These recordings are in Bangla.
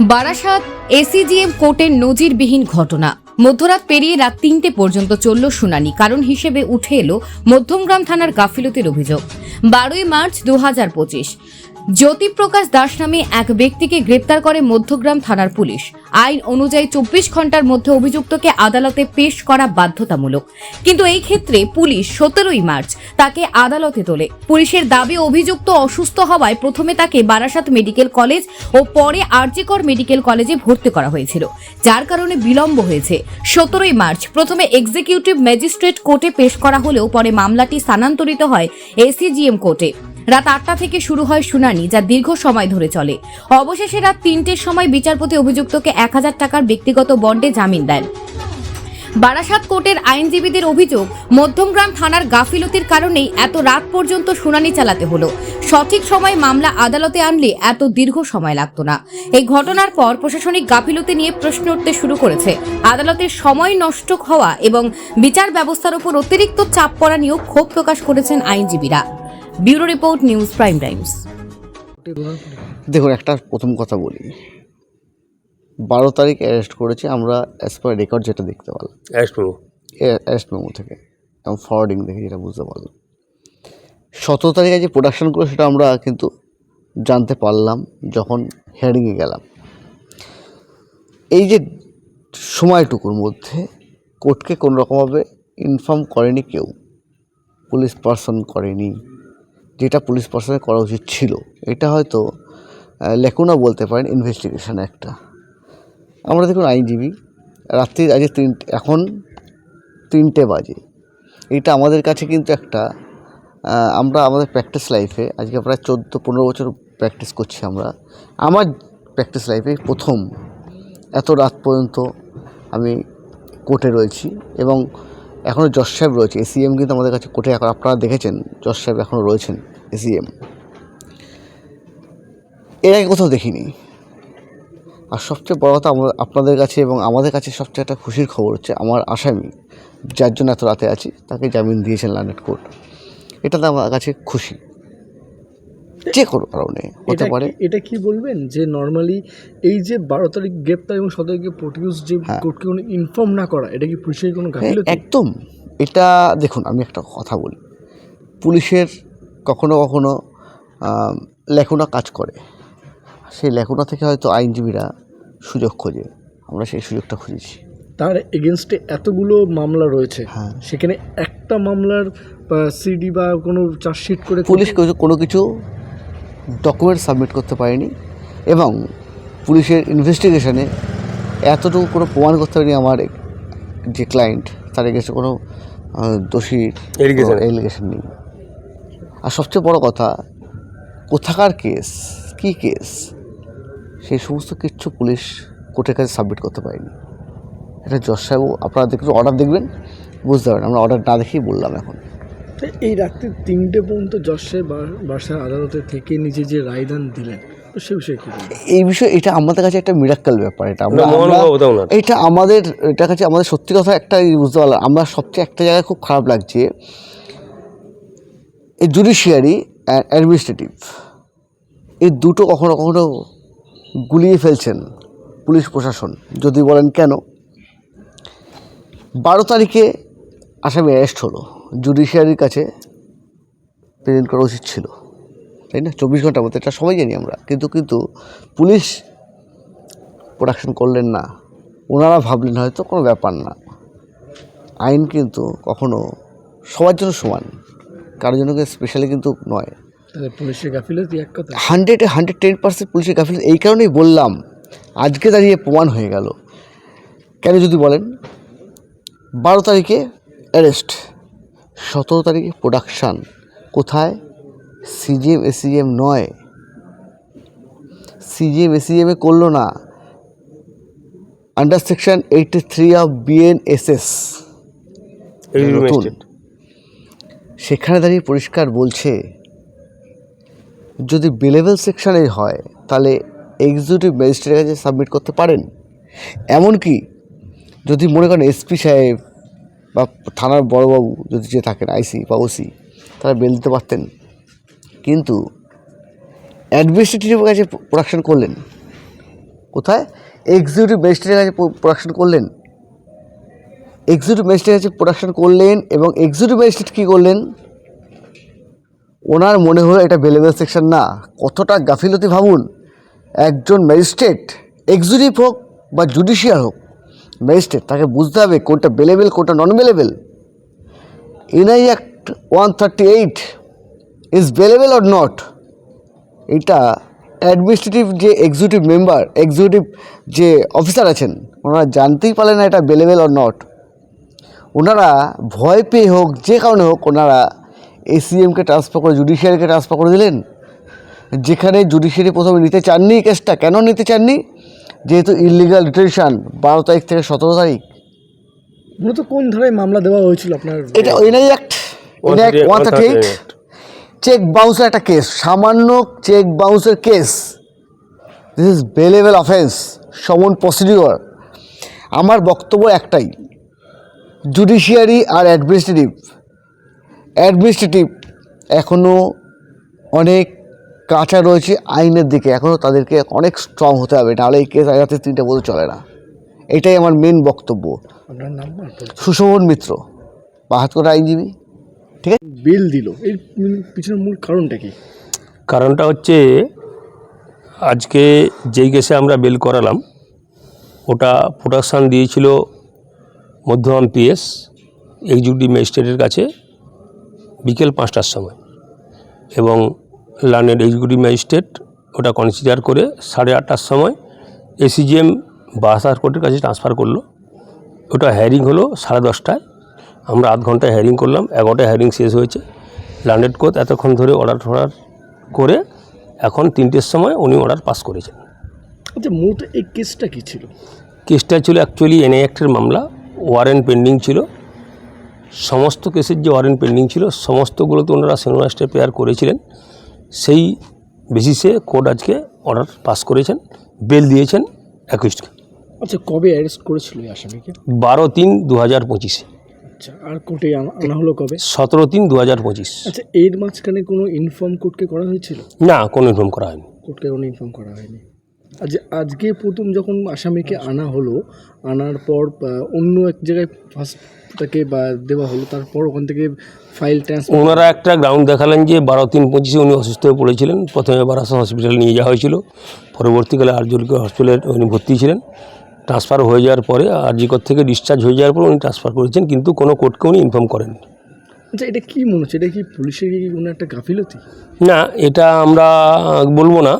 বারাসাত এসিজিএম কোর্টের নজিরবিহীন ঘটনা। মধ্যরাত পেরিয়ে রাত তিনটে পর্যন্ত চলল শুনানি। কারণ হিসেবে উঠে এলো মধ্যমগ্রাম থানার গাফিলতির অভিযোগ। বারোই মার্চ দু হাজার পঁচিশ। জ্যোতিপ্রকাশ দাস নামে এক ব্যক্তিকে গ্রেপ্তার করে মধ্যগ্রাম থানার পুলিশ। আইন অনুযায়ী চব্বিশ ঘণ্টার মধ্যে অভিযুক্তকে আদালতে পেশ করা বাধ্যতামূলক। কিন্তু এই ক্ষেত্রে পুলিশ সতেরোই মার্চ তাকে আদালতে তোলে। পুলিশের দাবি, অভিযুক্ত অসুস্থ হওয়ায় প্রথমে তাকে বারাসাত মেডিকেল কলেজ ও পরে আরজিকর মেডিকেল কলেজে ভর্তি করা হয়েছিল, যার কারণে বিলম্ব হয়েছে। সতেরোই মার্চ প্রথমে এক্সিকিউটিভ ম্যাজিস্ট্রেট কোর্টে পেশ করা হলেও পরে মামলাটি স্থানান্তরিত হয় এসিজিএম কোর্টে। রাত আটটা থেকে শুরু হয় শুনানি, যা দীর্ঘ সময় ধরে চলে। অবশেষে রাত তিনটের সময় বিচারপতি অভিযুক্তকে এক হাজার টাকার ব্যক্তিগত বন্ডে জামিন দেন। বারাসাত কোর্টের আইনজীবীদের অভিযোগ, মধ্যমগ্রাম থানার গাফিলতির কারণেই এত রাত পর্যন্ত শুনানি চালাতে হলো। সঠিক সময়ে মামলা আদালতে আনলে এত দীর্ঘ সময় লাগতো না। এই ঘটনার পর প্রশাসনিক গাফিলতি নিয়ে প্রশ্ন উঠতে শুরু করেছে। আদালতের সময় নষ্ট হওয়া এবং বিচার ব্যবস্থার উপর অতিরিক্ত চাপ পড়া নিয়েও ক্ষোভ প্রকাশ করেছেন আইনজীবীরা। Bureau report news prime times. দেখুন একটা প্রথম কথা বলি। বারো তারিখ অ্যারেস্ট করেছে আমরা অ্যাজ পার রেকর্ড যেটা দেখতে পারলাম অ্যারেস্ট মেমো অ্যারেস্ট মেমো থেকে। এবং ফরওয়ার্ডিং দেখে যেটা বুঝতে পারলাম। সতেরো তারিখে যে প্রোডাকশন করল সেটা আমরা কিন্তু জানতে পারলাম যখন হিয়ারিংয়ে গেলাম। এই যে সময়টুকুর মধ্যে কোর্টকে কোনো রকমভাবে ইনফর্ম করেনি কেউ। পুলিশ পার্সন করেনি। যেটা পুলিশ পার্সনের করা উচিত ছিল। এটা হয়তো লেখুনা বলতে পারেন ইনভেস্টিগেশন একটা। আমরা দেখুন আইনজীবী, রাত্রি আজকে তিনটে এখন তিনটে বাজে। এটা আমাদের কাছে কিন্তু একটা আমরা আমাদের প্র্যাকটিস লাইফে আজকে প্রায় চোদ্দ, পনেরো বছর প্র্যাকটিস করছি আমরা। আমার প্র্যাকটিস লাইফে প্রথম, এত রাত পর্যন্ত আমি কোর্টে রয়েছি এবং এখনও জজ সাহেব রয়েছে, এসিএম কিন্তু আমাদের কাছে কোর্টে এখন আপনারা দেখেছেন, জজ সাহেব এখনও রয়েছেন, এসিএম। এর আগে কোথাও দেখিনি। আর সবচেয়ে বড় কথা আপনাদের কাছে এবং আমাদের কাছে সবচেয়ে একটা খুশির খবর হচ্ছে, আমার আসামি, যার জন্য এত রাতে আছি, তাকে জামিন দিয়েছেন লানেট কোর্ট। এটা তো আমার কাছে খুশি। যে কোনো কারণে হতে পারে। এটা কি বলবেন যে নর্মালি এই যে বারো তারিখ গ্রেপ্তার এবং সতেরো তারিখে প্রডিউস যে। কোর্টকে কোনো ইনফর্ম না করা এটা কি পুলিশের কোনো একদম। এটা দেখুন আমি একটা কথা বলি। পুলিশের কখনো কখনো লেখনা কাজ করে। সেই লেখনা থেকে হয়তো আইনজীবীরা সুযোগ খোঁজে। আমরা সেই সুযোগটা খুঁজেছি। তার এগেনস্টে এতগুলো মামলা রয়েছে। হ্যাঁ। সেখানে একটা মামলার সিডি বা কোনো চার্জশিট করে পুলিশ কোনো কিছু ডকুমেন্ট সাবমিট করতে পারেনি এবং পুলিশের ইনভেস্টিগেশনে এতটুকু কোনো প্রমাণ করতে পারেনি আমার যে ক্লায়েন্ট তার এগেছে কোনো দোষী। এলিগেশন নেই। আর সবচেয়ে বড় কথা কোথাকার কেস কী কেস সেই সমস্ত কিচ্ছু পুলিশ কোর্টের কাছে সাবমিট করতে পারেনি। এটা জজ সাহেব আপনারা দেখুন অর্ডার দেখবেন বুঝতে পারেন আমরা অর্ডার না দেখেই বললাম এখন। তো এই রাত্রি তিনটে পর্যন্ত জজে বাসার আদালতে থেকে নিজে যে রায়দান দিলেন তো সে বিষয়ে কি এই বিষয়ে এটা আমাদের কাছে একটা মিরাক্কাল ব্যাপার এটা আমরা। এটা আমাদের এটা কাছে আমাদের সত্যি কথা একটা বুঝতে পারলাম। আমরা সবচেয়ে একটা জায়গায় খুব খারাপ লাগছে এই জুডিশিয়ারি অ্যান্ড অ্যাডমিনিস্ট্রেটিভ এই দুটো কখনো কখনো গুলিয়ে ফেলছেন পুলিশ প্রশাসন যদি বলেন কেন? বারো তারিখে আসামি অ্যারেস্ট হলো। জুডিশিয়ারির কাছে প্রেজেন্ট করা উচিত ছিল তাই না? চব্বিশ ঘণ্টার মধ্যে এটা সবাই জানি আমরা। কিন্তু কিন্তু পুলিশ প্রোডাকশন করলেন না। ওনারা ভাবলেন হয়তো কোনো ব্যাপার না। আইন কিন্তু কখনো সবার জন্য সমান কারোর জন্য স্পেশালি কিন্তু নয়। পুলিশের গাফিলতি এক কথা হান্ড্রেডে হান্ড্রেড টেন পার্সেন্ট পুলিশের গাফিলতি এই কারণেই বললাম আজকে দাঁড়িয়ে প্রমাণ হয়ে গেল। কেন যদি বলেন বারো তারিখে অ্যারেস্ট সতেরো তারিখে প্রোডাকশান কোথায়? সিজিএম এসিএম নয়। সিজিএম এসিএমে করল না। Under section eighty three of BNSS নতুন। সেখানে দাঁড়িয়ে পরিষ্কার বলছে যদি বেলেভেল সেকশনে হয় তাহলে এক্সিকিউটিভ ম্যাজিস্ট্রেটের কাছে সাবমিট করতে পারেন। এমনকি যদি মনে করেন এসপি সাহেব বা থানার বড়বাবু যদি যে থাকেন, আইসি বা ওসি, তারা বেল দিতে পারতেন। কিন্তু অ্যাডমিনিস্ট্রেটিভের কাছে প্রোডাকশন করলেন। কোথায়? এক্সিকিউটিভ ম্যাজিস্ট্রেটের কাছে প্রোডাকশন করলেন। এক্সিকিউটিভ ম্যাজিস্ট্রেটের কাছে প্রোডাকশন করলেন এবং এক্সিকিউটিভ ম্যাজিস্ট্রেট কী করলেন? ওনার মনে হলো এটা বেলেবেল সেকশন না। কতটা গাফিলতি ভাবুন। একজন ম্যাজিস্ট্রেট এক্সিকিউটিভ হোক বা জুডিশিয়াল হোক ম্যাজিস্ট্রেট, তাকে বুঝতে হবে কোনটা বেলেবেল কোনটা non bailable NI act one thirty eight is bailable or not এটা অ্যাডমিনিস্ট্রেটিভ যে এক্সিকিউটিভ মেম্বার এক্সিকিউটিভ যে অফিসার আছেন, ওনারা জানতেই পারলেন না এটা বেলেবেল অর নট ওনারা ভয় পেয়ে হোক, যে কারণে হোক, ওনারা এসিএমকে ট্রান্সফার করে জুডিশিয়ারিকে ট্রান্সফার করে দিলেন। যেখানে জুডিশিয়ারি প্রথমে নিতে চাননি কেসটা কেন নিতে চাননি? যেহেতু ইলিগাল ডিটেনশন বারো তারিখ থেকে সতেরো তারিখ। মূলত কোন ধারায় মামলা দেওয়া হয়েছিল আপনার? এটা NI act NI act one thirty eight check বাউন্সের একটা কেস সামান্য check বাউন্সের case this is bailable offence সমন প্রসিডিওর আমার বক্তব্য একটাই জুডিশিয়ারি আর অ্যাডমিনিস্ট্রেটিভ অ্যাডমিনিস্ট্রেটিভ এখনও অনেক কাঁচা রয়েছে আইনের দিকে। এখনও তাদেরকে অনেক স্ট্রং হতে হবে নাহলে এই কেস আগাতে তিনটে বলতে চলে না। এটাই আমার মেন বক্তব্য। সুশোভন মিত্র বাহাত্তর আইনজীবী। ঠিক আছে? বেল দিল। এর পিছনে মূল কারণটা কি? কারণটা হচ্ছে আজকে যেই কেসে আমরা বেল করালাম ওটা প্রোডাকশান দিয়েছিল মধ্যম পিএস এক্সিকিউটিভ ম্যাজিস্ট্রেটের কাছে বিকেল পাঁচটার সময়। এবং লার্নেড এক্সিকিউটিভ ম্যাজিস্ট্রেট ওটা কনসিডার করে সাড়ে আটটার সময় এসিজিএম বাসার কোর্টের কাছে ট্রান্সফার করল। ওটা হ্যারিং হলো সাড়ে দশটায়। আমরা আধ ঘন্টায় হ্যারিং করলাম এগারোটায় হ্যারিং শেষ হয়েছে। লার্নেড কোর্ট এতক্ষণ ধরে অর্ডার টর্ডার করে এখন তিনটের সময় উনি অর্ডার পাস করেছেন। আচ্ছা মূলত এই কেসটা কী ছিল? কেসটা ছিল অ্যাকচুয়ালি এনআই অ্যাক্টের মামলা ওয়ারেন্ট পেন্ডিং ছিল। সমস্ত কেসের যে ওয়ারেন্ট পেন্ডিং ছিল সমস্তগুলোতে ওনারা সেনোয়াস্টে পেয়ার করেছিলেন। সেই বেসিসে কোর্ট আজকে অর্ডার পাস করেছেন বেল দিয়েছেন একুশকে আচ্ছা কবে অ্যারেস্ট করেছিল আসামিকে? বারো তিন দু হাজার পঁচিশে। আচ্ছা আর কোর্টে আনা আনা হলো কবে? সতেরো তিন দু হাজার পঁচিশ। আচ্ছা এর মাঝখানে কোনো ইনফর্ম কোর্টকে করা হয়েছিল? না কোনো ইনফর্ম করা হয়নি। কোর্টকে কোনো ইনফর্ম করা হয়নি। আজ আজকে প্রথম যখন আসামিকে আনা হলো আনার পর অন্য এক জায়গায় ফার্স্ট তাকে বা দেওয়া হলো তারপর ওখান থেকে ফাইল ট্রান্সফার ওনারা একটা গ্রাউন্ড দেখালেন যে বারো তিন পঁচিশে উনি অসুস্থ হয়ে পড়েছিলেন। প্রথমে বারাসা হসপিটালে নিয়ে যাওয়া হয়েছিল। পরবর্তীকালে আরজুলকে হসপিটালে উনি ভর্তি ছিলেন। ট্রান্সফার হয়ে যাওয়ার পরে আরজিকর থেকে ডিসচার্জ হয়ে যাওয়ার পর উনি ট্রান্সফার করেছেন কিন্তু কোনো কোর্টকে উনি ইনফর্ম করেন আচ্ছা এটা কী মনে হচ্ছে? এটা কি পুলিশের কি কোনো একটা গাফিলতি? না এটা আমরা বলব না।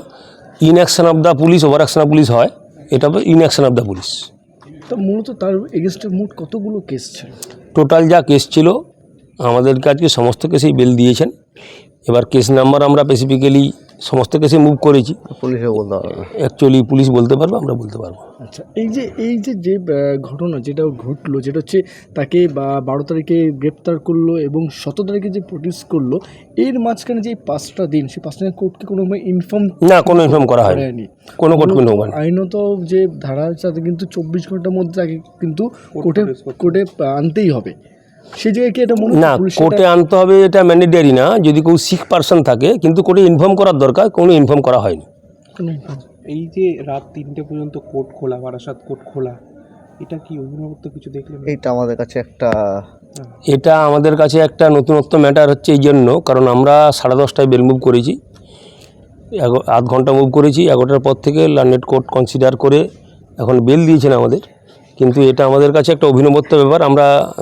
Inaction of the police over action of police হয়। এটা ইনঅ্যাকশন অফ দ্য পুলিশ। তো মূলত তার এগেনস্টে মোট কতগুলো কেস ছিল? টোটাল যা কেস ছিল আমাদের কাছে সমস্ত কেসেই বেল দিয়েছেন। এবার কেস নাম্বার আমরা স্পেসিফিক্যালি সমস্ত কেসে মুভ করেছি। পুলিশে বলতে পারব না অ্যাকচুয়ালি পুলিশ বলতে পারব আমরা বলতে পারব। আচ্ছা এই যে এই যে যে ঘটনা যেটা ঘটলো যেটা হচ্ছে তাকে বা বারো তারিখে গ্রেপ্তার করল এবং সতেরো তারিখে যে প্রডিউস করল এর মাঝখানে যে পাঁচটা দিন সেই পাঁচটা দিন কোর্টকে কোনো ইনফর্ম না কোনো ইনফর্ম করা হয়নি। কোনো কোর্ট কোনো আইনত যে ধারা আছে তাতে কিন্তু চব্বিশ ঘণ্টার মধ্যে তাকে কিন্তু কোর্টে কোর্টে আনতেই হবে। সেই জায়গায় কি এটা মনে না কোর্টে আনতে হবে এটা ম্যান্ডেটারি না। যদি কেউ সিক পার্সন থাকে কিন্তু কোর্টে ইনফর্ম করার দরকার কোনো ইনফর্ম করা হয়নি। কোনো inform- এই যে রাত তিনটে পর্যন্ত কোর্ট খোলা বারাসাত কোর্ট খোলা এটা কি অভিনবত্ব কিছু দেখলেন? এটা আমাদের কাছে একটা এটা আমাদের কাছে একটা নতুনত্ব ম্যাটার হচ্ছে এই জন্য কারণ আমরা সাড়ে দশটায় বেল মুভ করেছি। এগো- আধ ঘণ্টা মুভ করেছি এগারোটার পর থেকে লার্নেট কোর্ট কনসিডার করে এখন বেল দিয়েছেন আমাদের। কিন্তু এটা আমাদের কাছে একটা অভিনবত্ব ব্যাপার আমরা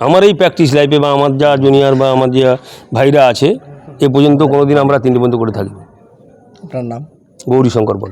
আমার এই প্র্যাকটিস লাইফে বা আমার যা জুনিয়র বা আমার যে ভাইরা আছে এ পর্যন্ত কোনো দিন আমরা তিনটে পর্যন্ত করে থাকি। আপনার নাম? গৌরী শঙ্কর বল।